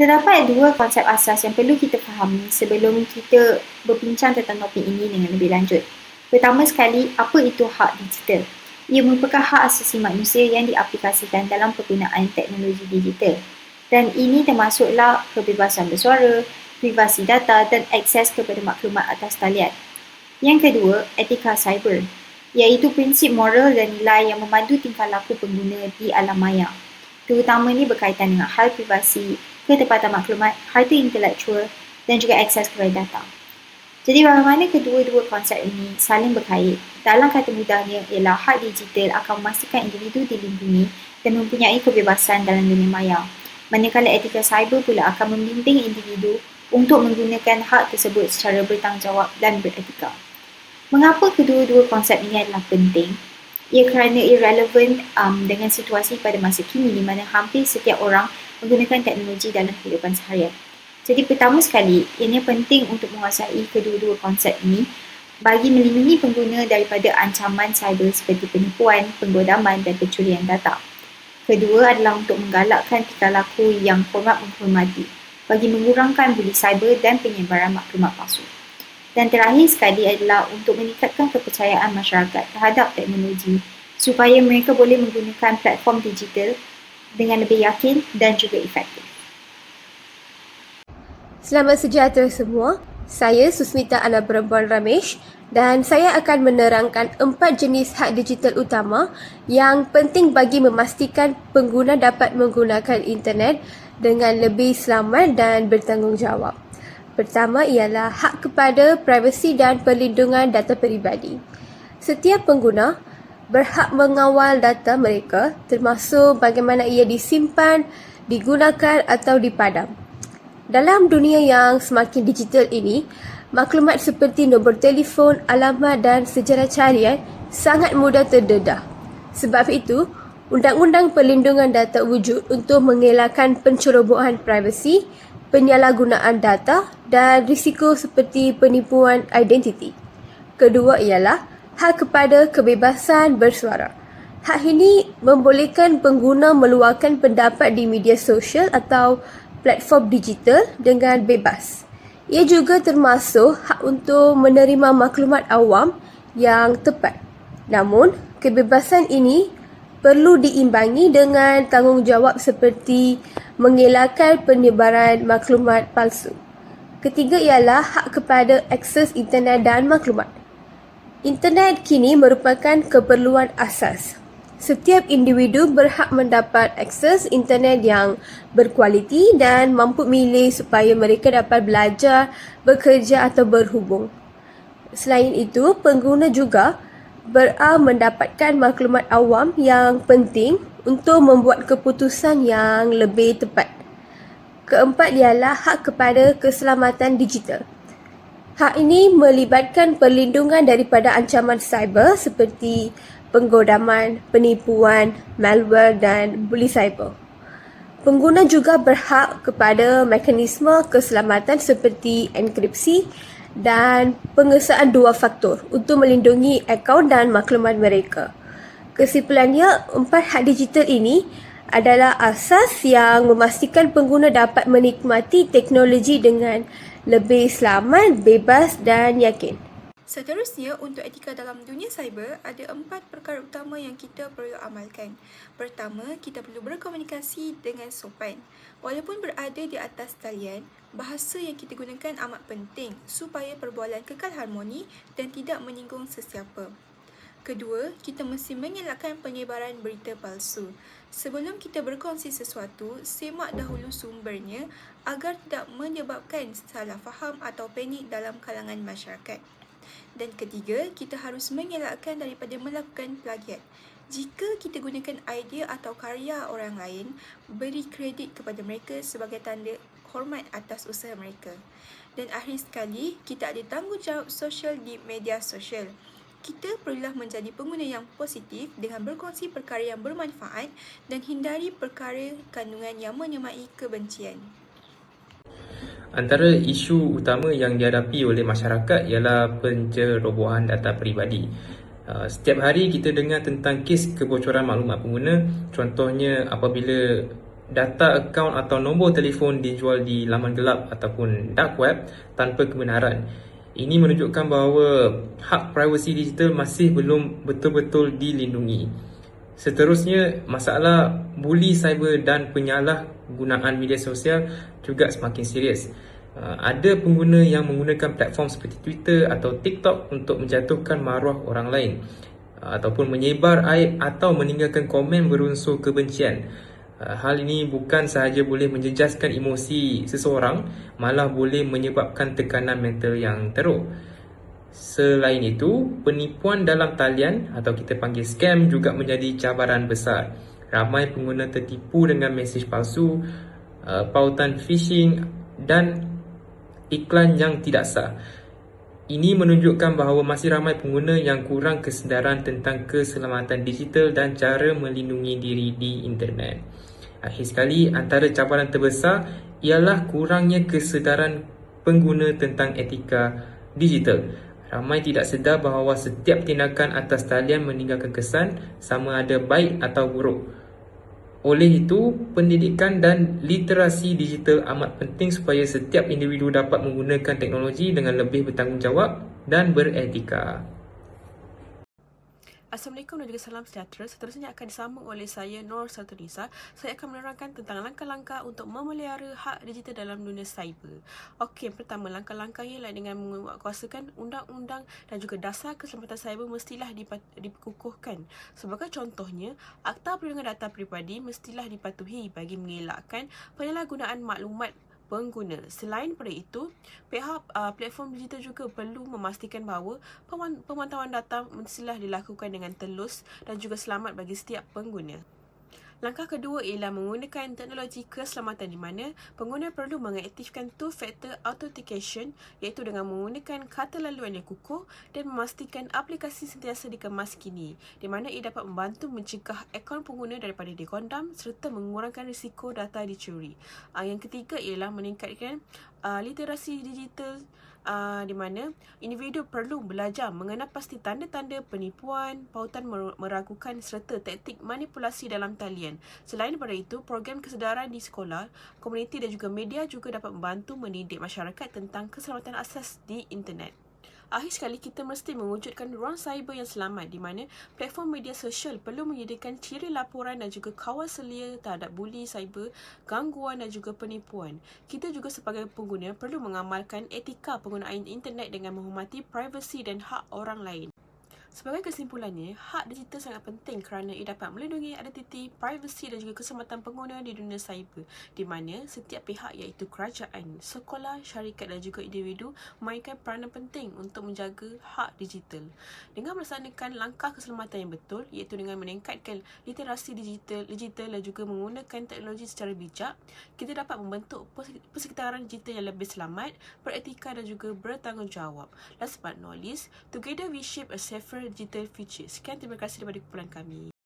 Terdapat dua konsep asas yang perlu kita fahami sebelum kita berbincang tentang topik ini dengan lebih lanjut. Pertama sekali, apa itu hak digital? Ia merupakan hak asasi manusia yang diaplikasikan dalam penggunaan teknologi digital. Dan ini termasuklah kebebasan bersuara, privasi data dan akses kepada maklumat atas talian. Yang kedua, etika cyber, iaitu prinsip moral dan nilai yang memandu tingkah laku pengguna di alam maya. Terutama ini berkaitan dengan hal privasi, ketepatan maklumat, harta intelektual dan juga akses kepada data. Jadi bagaimana kedua-dua konsep ini saling berkait? Dalam kata mudahnya ialah hak digital akan memastikan individu dilindungi dan mempunyai kebebasan dalam dunia maya. Manakala etika cyber pula akan membimbing individu untuk menggunakan hak tersebut secara bertanggungjawab dan beretika. Mengapa kedua-dua konsep ini adalah penting? Ia kerana ia relevan um, dengan situasi pada masa kini di mana hampir setiap orang menggunakan teknologi dalam kehidupan seharian. Jadi pertama sekali, ini penting untuk menguasai kedua-dua konsep ini bagi melindungi pengguna daripada ancaman cyber seperti penipuan, penggodaman dan pencurian data. Kedua adalah untuk menggalakkan tingkah laku yang hormat menghormati bagi mengurangkan buli cyber dan penyebaran maklumat palsu. Dan terakhir sekali adalah untuk meningkatkan kepercayaan masyarakat terhadap teknologi supaya mereka boleh menggunakan platform digital dengan lebih yakin dan juga efektif. Selamat sejahtera semua. Saya Susmita Anak Perempuan Ramesh dan saya akan menerangkan empat jenis hak digital utama yang penting bagi memastikan pengguna dapat menggunakan internet dengan lebih selamat dan bertanggungjawab. Pertama ialah hak kepada privasi dan perlindungan data peribadi. Setiap pengguna berhak mengawal data mereka termasuk bagaimana ia disimpan, digunakan atau dipadam. Dalam dunia yang semakin digital ini, maklumat seperti nombor telefon, alamat dan sejarah carian sangat mudah terdedah. Sebab itu, Undang-Undang Perlindungan Data wujud untuk mengelakkan pencerobohan privasi, penyalahgunaan data dan risiko seperti penipuan identiti. Kedua ialah hak kepada kebebasan bersuara. Hak ini membolehkan pengguna meluahkan pendapat di media sosial atau platform digital dengan bebas. Ia juga termasuk hak untuk menerima maklumat awam yang tepat. Namun, kebebasan ini perlu diimbangi dengan tanggungjawab seperti mengelakkan penyebaran maklumat palsu. Ketiga ialah hak kepada akses internet dan maklumat. Internet kini merupakan keperluan asas. Setiap individu berhak mendapat akses internet yang berkualiti dan mampu milih supaya mereka dapat belajar, bekerja atau berhubung. Selain itu, pengguna juga berhak mendapatkan maklumat awam yang penting untuk membuat keputusan yang lebih tepat. Keempat ialah hak kepada keselamatan digital. Hak ini melibatkan perlindungan daripada ancaman cyber seperti penggodaman, penipuan, malware dan buli cyber. Pengguna juga berhak kepada mekanisme keselamatan seperti enkripsi dan pengesaan dua faktor untuk melindungi akaun dan maklumat mereka. Kesimpulannya, empat hak digital ini adalah asas yang memastikan pengguna dapat menikmati teknologi dengan lebih selamat, bebas dan yakin. Seterusnya, untuk etika dalam dunia cyber, ada empat perkara utama yang kita perlu amalkan. Pertama, kita perlu berkomunikasi dengan sopan. Walaupun berada di atas talian, bahasa yang kita gunakan amat penting supaya perbualan kekal harmoni dan tidak menyinggung sesiapa. Kedua, kita mesti mengelakkan penyebaran berita palsu. Sebelum kita berkongsi sesuatu, semak dahulu sumbernya agar tidak menyebabkan salah faham atau panik dalam kalangan masyarakat. Dan ketiga, kita harus mengelakkan daripada melakukan plagiat. Jika kita gunakan idea atau karya orang lain, beri kredit kepada mereka sebagai tanda hormat atas usaha mereka. Dan akhir sekali, kita ada tanggungjawab sosial di media sosial kita perlulah menjadi pengguna yang positif dengan berkongsi perkara yang bermanfaat dan hindari perkara kandungan yang menyemai kebencian. Antara isu utama yang dihadapi oleh masyarakat ialah pencerobohan data peribadi. Uh, setiap hari kita dengar tentang kes kebocoran maklumat pengguna, contohnya apabila data akaun atau nombor telefon dijual di laman gelap ataupun dark web tanpa kebenaran. Ini menunjukkan bahawa hak privasi digital masih belum betul-betul dilindungi. Seterusnya, masalah buli cyber dan penyalahgunaan media sosial juga semakin serius. Uh, ada pengguna yang menggunakan platform seperti Twitter atau TikTok untuk menjatuhkan maruah orang lain uh, ataupun menyebar aib atau meninggalkan komen berunsur kebencian. Uh, hal ini bukan sahaja boleh menjejaskan emosi seseorang, malah boleh menyebabkan tekanan mental yang teruk. Selain itu, penipuan dalam talian atau kita panggil scam juga menjadi cabaran besar. Ramai pengguna tertipu dengan mesej palsu, pautan phishing dan iklan yang tidak sah. Ini menunjukkan bahawa masih ramai pengguna yang kurang kesedaran tentang keselamatan digital dan cara melindungi diri di internet. Akhir sekali, antara cabaran terbesar ialah kurangnya kesedaran pengguna tentang etika digital. Ramai tidak sedar bahawa setiap tindakan atas talian meninggalkan kesan sama ada baik atau buruk. Oleh itu, pendidikan dan literasi digital amat penting supaya setiap individu dapat menggunakan teknologi dengan lebih bertanggungjawab dan beretika. Assalamualaikum dan juga salam sejahtera. Seterusnya akan disambung oleh saya Nur Sartunisa. Saya akan menerangkan tentang langkah-langkah untuk memelihara hak digital dalam dunia cyber. Okey, pertama langkah-langkah ialah dengan menguatkuasakan undang-undang dan juga dasar keselamatan cyber mestilah dikukuhkan. Sebagai contohnya, Akta Perlindungan Data Pribadi mestilah dipatuhi bagi mengelakkan penyalahgunaan maklumat pengguna. Selain daripada itu, pihak uh, platform digital juga perlu memastikan bahawa pemantauan data mestilah dilakukan dengan telus dan juga selamat bagi setiap pengguna. Langkah kedua ialah menggunakan teknologi keselamatan di mana pengguna perlu mengaktifkan two-factor authentication iaitu dengan menggunakan kata laluan yang kukuh dan memastikan aplikasi sentiasa dikemas kini di mana ia dapat membantu mencegah akaun pengguna daripada dikondam serta mengurangkan risiko data dicuri. Uh, yang ketiga ialah meningkatkan uh, literasi digital uh, di mana individu perlu belajar mengenal pasti tanda-tanda penipuan, pautan meragukan serta taktik manipulasi dalam talian. Selain daripada itu, program kesedaran di sekolah, komuniti dan juga media juga dapat membantu mendidik masyarakat tentang keselamatan asas di internet. Akhir sekali, kita mesti mewujudkan ruang cyber yang selamat di mana platform media sosial perlu menyediakan ciri laporan dan juga kawal selia terhadap buli cyber, gangguan dan juga penipuan. Kita juga sebagai pengguna perlu mengamalkan etika penggunaan internet dengan menghormati privasi dan hak orang lain. Sebagai kesimpulannya, hak digital sangat penting kerana ia dapat melindungi identiti, privasi dan juga keselamatan pengguna di dunia cyber di mana setiap pihak iaitu kerajaan, sekolah, syarikat dan juga individu memainkan peranan penting untuk menjaga hak digital. Dengan melaksanakan langkah keselamatan yang betul iaitu dengan meningkatkan literasi digital, digital dan juga menggunakan teknologi secara bijak, kita dapat membentuk persekitaran digital yang lebih selamat, beretika dan juga bertanggungjawab. Last but not least, together we shape a safer digital future. Sekian terima kasih daripada kumpulan kami.